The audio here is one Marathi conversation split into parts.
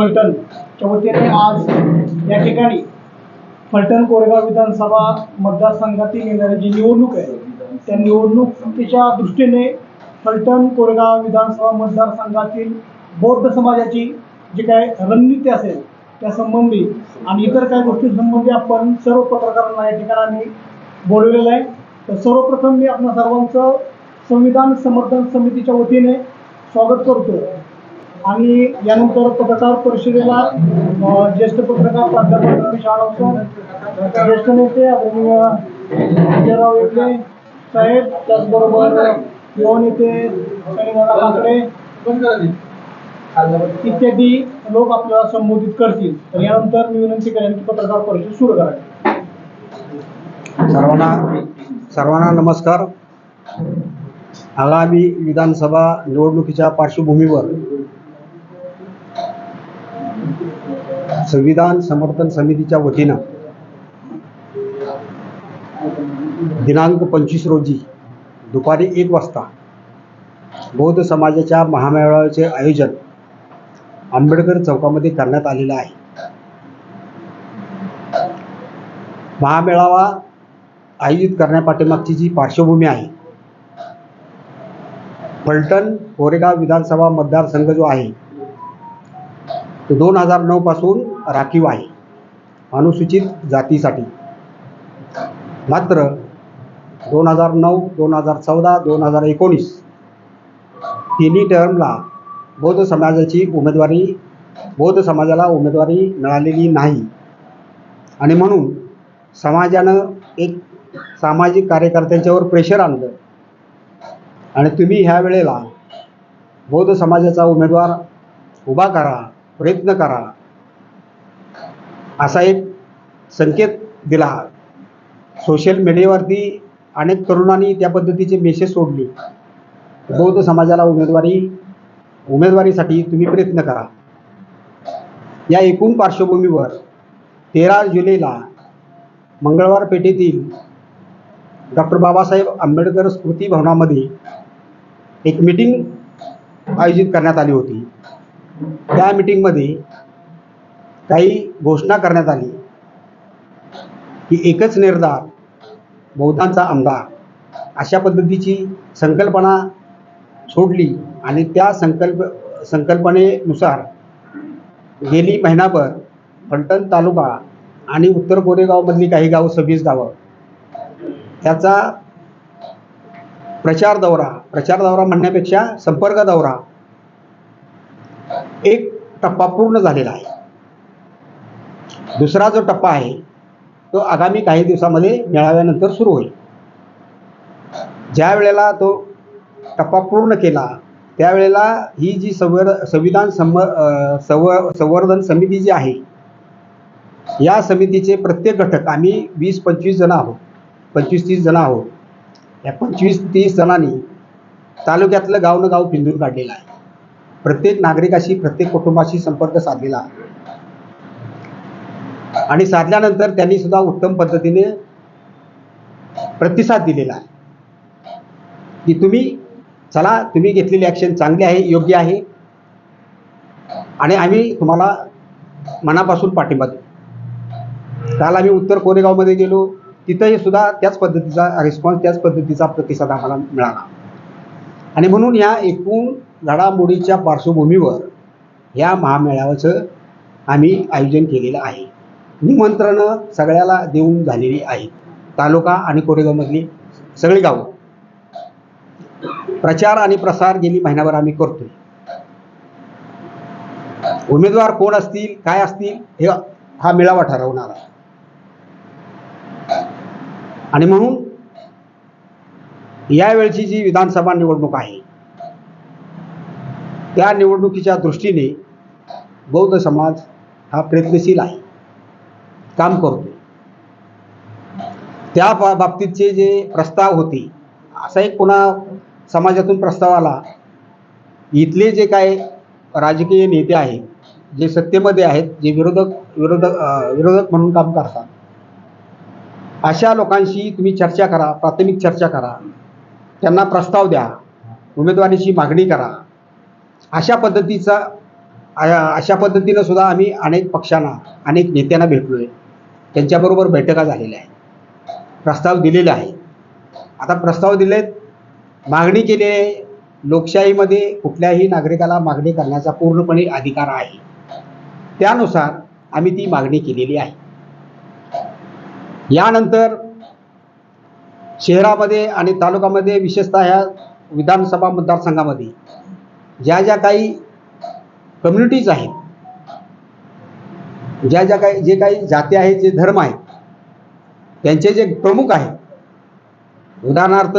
फलटणच्या वतीने आज या ठिकाणी फलटण कोरेगाव विधानसभा मतदारसंघातील येणारी जी निवडणूक आहे त्या निवडणुकीच्या दृष्टीने फलटण कोरेगाव विधानसभा मतदारसंघातील बौद्ध समाजाची जी काय रणनीती असेल त्या संबंधी आणि इतर काही गोष्टींसंबंधी आपण सर्व पत्रकारांना या ठिकाणी बोलवलेलं आहे. तर सर्वप्रथम मी आपल्या सर्वांचं संविधान समर्थन समितीच्या वतीने स्वागत करतो. आणि यानंतर पत्रकार परिषदेला ज्येष्ठ पत्रकार प्राध्यापक रमेश ज्येष्ठ नेते आदरणीय विजयराव येवले साहेब त्याचबरोबर युवा नेते शनिदादा काकडे इत्यादी लोक आपल्याला संबोधित करतील. तर यानंतर मी विनंती करेन की पत्रकार परिषद सुरू करावी. सर्वांना सर्वांना नमस्कार. आगामी विधानसभा निवडणुकीच्या पार्श्वभूमीवर संविधान समर्थन समितीच्या वतीनं दिनांक पंचवीस रोजी दुपारी एक वाजता बौद्ध समाजाच्या महामेळाव्याचे आयोजन आंबेडकर चौकामध्ये करण्यात आलेलं आहे. महामेळावा आयोजित करण्यापाठीमागची जी पार्श्वभूमी आहे फलटण कोरेगाव विधानसभा मतदारसंघ जो आहे तो दोन हजार नऊ पासून राखीव आहे. अनुसूचित जातीसाठी. मात्र दोन हजार नऊ दोन हजार चौदा दोन हजार एकोणीस तिन्ही टर्मला बौद्ध समाजाची उमेदवारी बौद्ध समाजाला उमेदवारी मिळालेली नाही. आणि म्हणून समाजानं एक सामाजिक कार्यकर्त्यांच्यावर प्रेशर आणलं. आणि तुम्ही ह्या वेळेला बौद्ध समाजाचा उमेदवार उभा करा प्रयत्न करा. असा एक संकेत दिला. सोशल मीडियावरती अनेक तरुणांनी त्या पद्धतीचे मेसेज सोडले. बौद्ध समाजाला उमेदवारी उमेदवारीसाठी तुम्ही प्रयत्न करा. या एकूण पार्श्वभूमीवर तेरा जुलैला मंगळवार पेठेतील डॉक्टर बाबासाहेब आंबेडकर स्मृती भवनामध्ये एक मीटिंग आयोजित करण्यात आली होती. त्या मीटिंगमध्ये काही घोषणा करण्यात आली. की एकच निर्धार बौद्धांचा आमदार अशा पद्धतीची संकल्पना सोडली आणि त्या संकल्प संकल्पनेनुसार गेली महिनाभर फलटण तालुका आणि उत्तर कोरेगावमधली काही गावं सव्वीस गावं. त्याचा प्रचार दौरा प्रचार दौरा म्हणण्यापेक्षा संपर्क दौरा एक टप्पा पूर्ण झालेला आहे. दुसरा जो टप्पा आहे तो आगामी काही दिवसामध्ये मेळाव्यानंतर सुरू होईल. ज्या वेळेला तो टप्पा पूर्ण केला त्यावेळेला ही जी संवर संविधान संम संव संवर्धन समिती जी आहे या समितीचे प्रत्येक घटक आम्ही वीस पंचवीस जण आहोत पंचवीस तीस जण आहोत. या पंचवीस तीस जणांनी तालुक्यातलं गाव न गाव पिंजून काढलेलं आहे. प्रत्येक नागरिकाशी प्रत्येक कुटुंबाशी संपर्क साधलेला आहे. आणि साधल्यानंतर त्यांनी सुद्धा उत्तम पद्धतीने प्रतिसाद दिलेला आहे. की तुम्ही चला तुम्ही घेतलेली ॲक्शन चांगली आहे योग्य आहे. आणि आम्ही तुम्हाला मनापासून पाठिंबा देऊ. काल आम्ही उत्तर कोरेगावमध्ये गेलो. तिथंही सुद्धा त्याच पद्धतीचा रिस्पॉन्स त्याच पद्धतीचा प्रतिसाद आम्हाला मिळाला. आणि म्हणून या एकूण घडामोडीच्या पार्श्वभूमीवर या महामेळाव्याचं आम्ही आयोजन केलेलं आहे. निमंत्रणं सगळ्याला देऊन झालेली आहेत तालुका आणि कोरेगावमधली सगळी गावं. प्रचार आणि प्रसार गेली महिनाभर आम्ही करतोय. उमेदवार कोण असतील काय असतील हे हा मेळावा ठरवणार. आहे आणि म्हणून यावेळची जी विधानसभा निवडणूक आहे त्या निवडणुकीच्या दृष्टीने बौद्ध समाज हा प्रयत्नशील आहे. काम करतो. त्या बा- बाबतीतचे जे प्रस्ताव होते असा एक पुन्हा समाजातून प्रस्ताव आला. इथले जे काय राजकीय नेते आहेत जे सत्तेमध्ये आहेत जे विरोधक विरोधक विरोधक म्हणून काम करतात अशा लोकांशी तुम्ही चर्चा करा प्राथमिक चर्चा करा. त्यांना प्रस्ताव द्या उमेदवारीची मागणी करा. अशा पद्धतीचा अशा पद्धतीनं सुद्धा आम्ही अनेक पक्षांना अनेक नेत्यांना भेटलो आहे त्यांच्याबरोबर बैठका झालेल्या आहेत. प्रस्ताव दिलेले आहे आता प्रस्ताव दिलेत. मागणी केली आहे. लोकशाहीमध्ये कुठल्याही नागरिकाला मागणी करण्याचा पूर्णपणे अधिकार आहे. त्यानुसार आम्ही ती मागणी केलेली आहे. यानंतर शहरामध्ये आणि तालुकामध्ये विशेषतः ह्या विधानसभा मतदारसंघामध्ये ज्या ज्या काही कम्युनिटीज आहेत. ज्या ज्या काही जे काही जाती आहेत जे धर्म आहेत त्यांचे जे प्रमुख आहेत. उदाहरणार्थ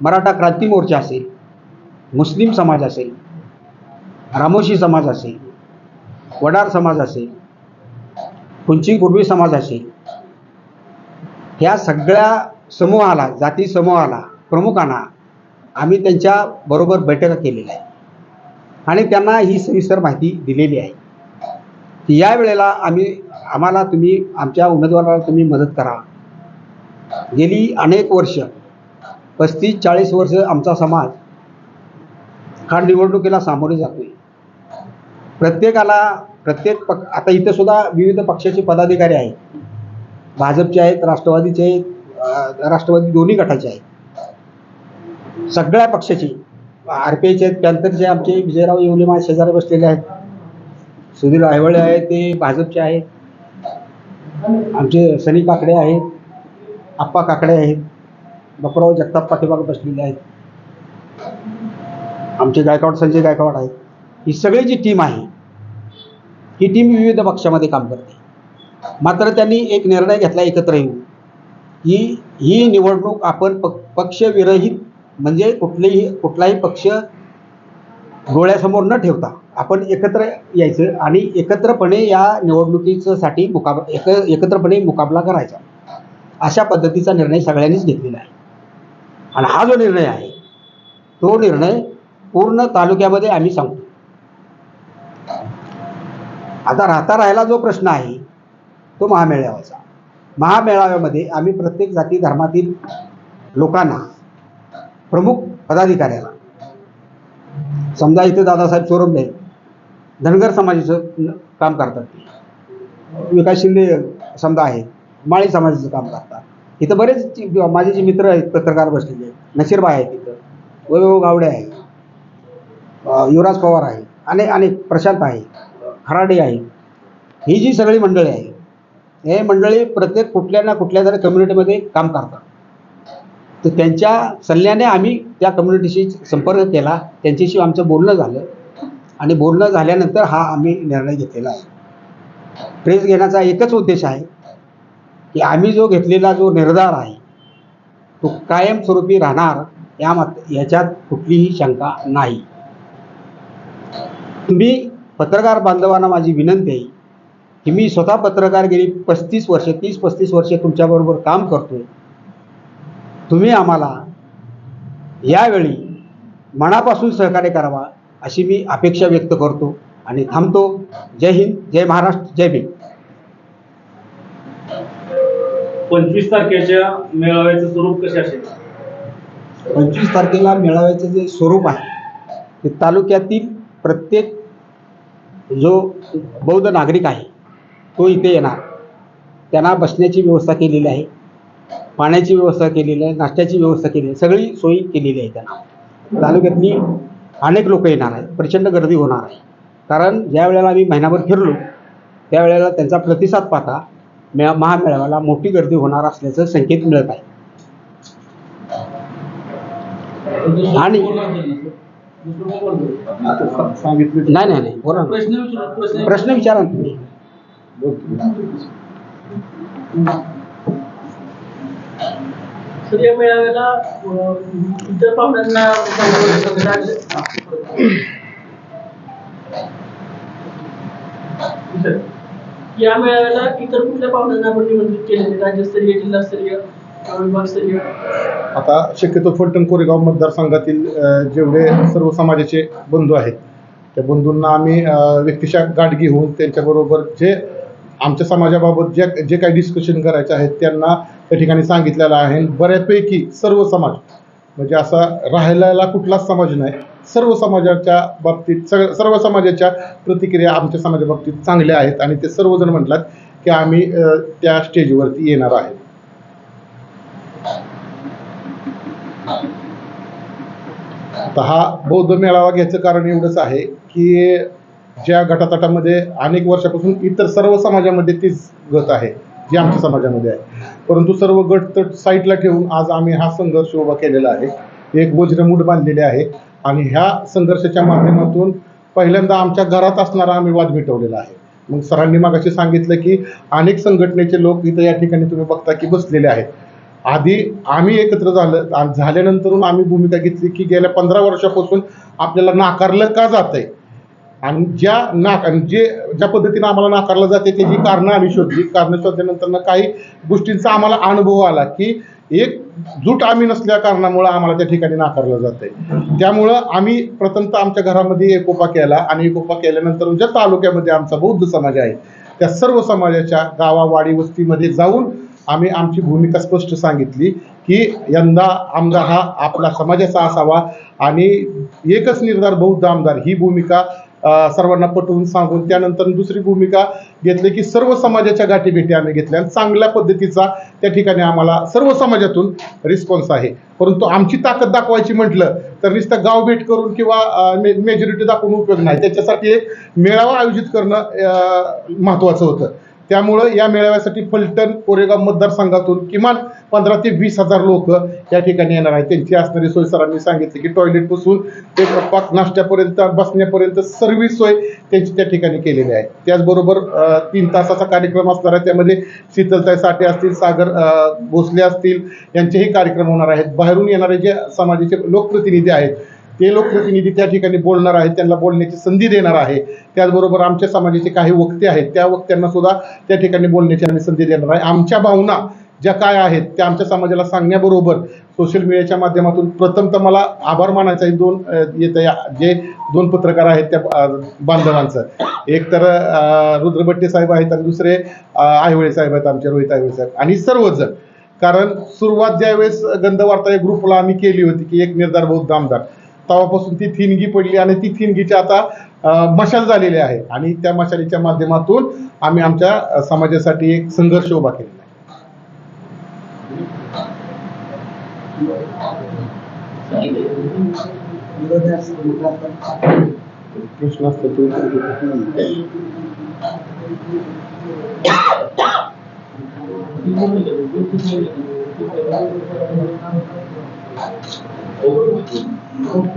मराठा क्रांती मोर्चा असेल मुस्लिम समाज असेल रामोशी समाज असेल वडार समाज असेल कुंची कुर्मी समाज असेल ह्या सगळ्या समूहाला जाती समूहाला प्रमुखांना आम्ही त्यांच्या बरोबर बैठका केलेल्या आहेत. आणि त्यांना ही सविस्तर माहिती दिलेली आहे. की या वेळेला आम्ही आम्हाला तुम्ही आमच्या उमेदवाराला तुम्ही मदत करा. गेली अनेक वर्ष पस्तीस चाळीस वर्ष आमचा समाज हा निवडणुकीला सामोरे जातोय. प्रत्येकाला प्रत्येक पक्ष आता इथं सुद्धा विविध पक्षाचे पदाधिकारी आहेत. भाजपचे आहेत राष्ट्रवादीचे आहेत राष्ट्रवादी दोन्ही गटाचे आहेत. सगळ्या पक्षाची. आरपीएचे आहेत. पॅन्थरचे आमचे विजयराव येवले माझ्या शेजारी बसलेले आहेत. सुधीर आयवळे आहेत ते भाजपचे आहेत. आमचे सनी काकडे आहेत. आप्पा काकडे आहेत. बापूराव जगताप पाठीमागे बसलेले आहेत. आमचे गायकवाड संजय गायकवाड आहेत. ही सगळी जी टीम आहे ही टीम विविध पक्षामध्ये काम करते. मात्र त्यांनी एक निर्णय घेतला एकत्र येऊन. की ही निवडणूक आपण प पक्षविरहित म्हणजे कुठलेही कुठलाही पक्ष डोळ्यासमोर न ठेवता आपण एकत्र यायचं आणि एकत्रपणे या निवडणुकीसाठी मुकाब एक एकत्रपणे मुकाबला करायचा. अशा पद्धतीचा निर्णय सगळ्यांनीच घेतलेला आहे. आणि हा जो निर्णय आहे तो निर्णय पूर्ण तालुक्यामध्ये आम्ही सांगतो. आता राहता राहायला जो प्रश्न आहे तो महामेळाव्याचा. महामेळाव्यामध्ये आम्ही प्रत्येक जाती धर्मातील लोकांना प्रमुख पदाधिकाऱ्याला. समजा इथे दादासाहेब चोरमले धनगर समाजाचं काम करतात. विकास शिंदे समजा आहेत माळी समाजाचं काम करतात. इथं बरेच माझे जे मित्र आहेत पत्रकार बसलेले आहेत नशीरबाई आहेत इथं वैभव गावडे आहे युवराज पवार आहे अनेक अनेक प्रशांत आहे खराडे आहे. ही जी सगळी मंडळी आहे हे मंडळी प्रत्येक कुठल्या ना कुठल्या तरी कम्युनिटीमध्ये काम करतात. तर त्यांच्या सल्ल्याने आम्ही त्या कम्युनिटीशी संपर्क केला. त्यांच्याशी आमचं बोलणं झालं. आणि बोलणं झाल्यानंतर हा आम्ही निर्णय घेतलेला आहे. प्रेस घेण्याचा एकच उद्देश आहे की आम्ही जो घेतलेला जो निर्धार आहे तो कायमस्वरूपी राहणार या मत याच्यात कुठलीही शंका नाही. तुम्ही पत्रकार बांधवांना माझी विनंती आहे की मी स्वतः पत्रकार गेली पस्तीस वर्ष तीस पस्तीस वर्षे तुमच्याबरोबर काम करतोय. तुम्ही आम्हाला यावेळी मनापासून सहकार्य करावा अशी मी अपेक्षा व्यक्त करतो आणि थांबतो. जय हिंद जय महाराष्ट्र जय भीम. पंचवीस तारखेच्या मेळाव्याचं स्वरूप कसे असेल? पंचवीस तारखेला मेळाव्याचं जे स्वरूप आहे ते तालुक्यातील प्रत्येक जो बौद्ध नागरिक आहे तो इथे येणार. त्यांना बसण्याची व्यवस्था केलेली आहे. पाण्याची व्यवस्था केलेली आहे नाश्त्याची व्यवस्था केली आहे सगळी सोयी केलेली आहे त्यांना. तालुक्यातली अनेक लोक येणार आहेत प्रचंड गर्दी होणार आहे. कारण ज्या वेळेला आम्ही महिनाभर फिरलो त्यावेळेला त्यांचा प्रतिसाद पाहता मेळा महामेळाव्याला मोठी गर्दी होणार असल्याचं संकेत मिळत आहे. आणि- नाही नाही नाही बोला ना. प्रश्न विचारा तुम्ही. सूर्य या मेळाव्याला इतर पाहुण्यांना या मेळाव्याला इतर कुठल्या पाहुण्यांना आपण निमंत्रित केलेले राज्यस्तरीय जिल्हास्तरीय विभागस्तरीय? आता शक्यतो फलटण कोरेगाव मतदारसंघातील जेवढे सर्व समाजाचे बंधू आहेत त्या बंधूंना आम्ही व्यक्तिशा व्यक्तिशः गाठ घेऊन त्यांच्याबरोबर जे आमच्या समाजाबाबत जे जे काही डिस्कशन करायचं आहे त्यांना त्या ठिकाणी सांगितलेलं आहे. बऱ्यापैकी सर्व समाज म्हणजे असा राहिलेला कुठलाच समाज नाही सर्व समाजाच्या बाबतीत सग सर्व समाजाच्या प्रतिक्रिया आमच्या समाजा बाबतीत चांगल्या आहेत. आणि ते सर्वजण म्हटलात की आम्ही त्या स्टेजवरती येणार आहे. तर हा बौद्ध मेळावा घ्यायचं कारण एवढंच आहे की ज्या गटातटामध्ये अनेक वर्षापासून इतर सर्व समाजामध्ये तीच गत आहे जी आमच्या समाजामध्ये आहे. परंतु सर्व गट तट साईडला ठेवून आज आम्ही हा संघर्ष उभा केलेला आहे. एक वज्रमूठ बांधलेले आहे आणि ह्या संघर्षाच्या माध्यमातून पहिल्यांदा आमच्या घरात असणारा आम्ही वाद मिटवलेला आहे. मग सरांनी मागाशी सांगितलं की अनेक संघटनेचे लोक इथं या ठिकाणी तुम्ही बघता की बसलेले आहेत. आधी आम्ही एकत्र झालं झाल्यानंतरून आम्ही भूमिका घेतली की गेल्या पंधरा वर्षापासून आपल्याला नाकारलं का जात आहे आणि ज्या नाक आणि जे ज्या पद्धतीनं आम्हाला नाकारलं जाते त्याची कारणं आम्ही शोधली. कारणं शोधल्यानंतर काही गोष्टींचा आम्हाला अनुभव आला की एक जूट आम्ही नसल्या कारणामुळं आम्हाला त्या ठिकाणी नाकारलं जात आहे त्यामुळं आम्ही प्रथमतः आमच्या घरामध्ये एकोपा केला आणि एकोपा केल्यानंतर ज्या तालुक्यामध्ये आमचा बौद्ध समाज आहे त्या सर्व समाजाच्या गावावाडी वस्तीमध्ये जाऊन आम्ही आमची भूमिका स्पष्ट सांगितली की यंदा आमदार हा आपला समाजाचा असावा आणि एकच निर्धार बौद्ध आमदार ही भूमिका सर्वांना पटवून सांगून त्यानंतर दुसरी भूमिका घेतली की सर्व समाजाच्या गाठीभेटी आम्ही घेतल्या आणि चांगल्या पद्धतीचा त्या ठिकाणी आम्हाला सर्व समाजातून रिस्पॉन्स आहे. परंतु आमची ताकद दाखवायची म्हटलं तर नुसतं गाव भेट करून किंवा मेजॉरिटी दाखवून उपयोग नाही. त्याच्यासाठी एक मेळावा आयोजित करणं महत्त्वाचं होतं. त्यामुळं या मेळाव्यासाठी फलटण कोरेगाव मतदारसंघातून किमान पंधरा ते वीस हजार लोक या ठिकाणी येणार आहेत. त्यांची असणारी सोय सरांनी सांगितली की टॉयलेटपासून ते पाक नाश्त्यापर्यंत बसण्यापर्यंत सर्व सोय त्यांची त्या ठिकाणी केलेली आहे. त्याचबरोबर तीन तासाचा कार्यक्रम असणार आहे. त्यामध्ये शीतलताई साठे असतील सागर भोसले असतील यांचेही कार्यक्रम होणार आहेत. बाहेरून येणारे जे समाजाचे लोकप्रतिनिधी आहेत ते लोकप्रतिनिधी त्या ठिकाणी बोलणार आहेत. त्यांना बोलण्याची संधी देणार आहे. त्याचबरोबर आमच्या समाजाचे काही वक्ते आहेत त्या वक्त्यांना सुद्धा त्या ठिकाणी बोलण्याची आम्ही संधी देणार आहे. आमच्या भावना ज्या काय आहेत त्या आमच्या समाजाला सांगण्याबरोबर सोशल मीडियाच्या माध्यमातून प्रथम तर मला आभार मानायचा आहे. दोन येत जे दोन पत्रकार आहेत त्या बांधवांचं. एक तर रुद्रभट्टे साहेब आहेत आणि दुसरे अ, आयवळे साहेब आहेत आमचे रोहित आयवळे साहेब. आणि सर्वजण कारण सुरुवात ज्यावेळेस गंधवार्ता या ग्रुपला आम्ही केली होती की एक निर्धार बौद्ध आमदार. तेव्हापासून ती थिनगी पडली आणि ती थिनगीची आता मशाल झालेली आहे. आणि त्या मशालीच्या माध्यमातून आम्ही आमच्या समाजासाठी एक संघर्ष उभा केला प्रश्न असतो तो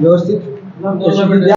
व्यवस्थित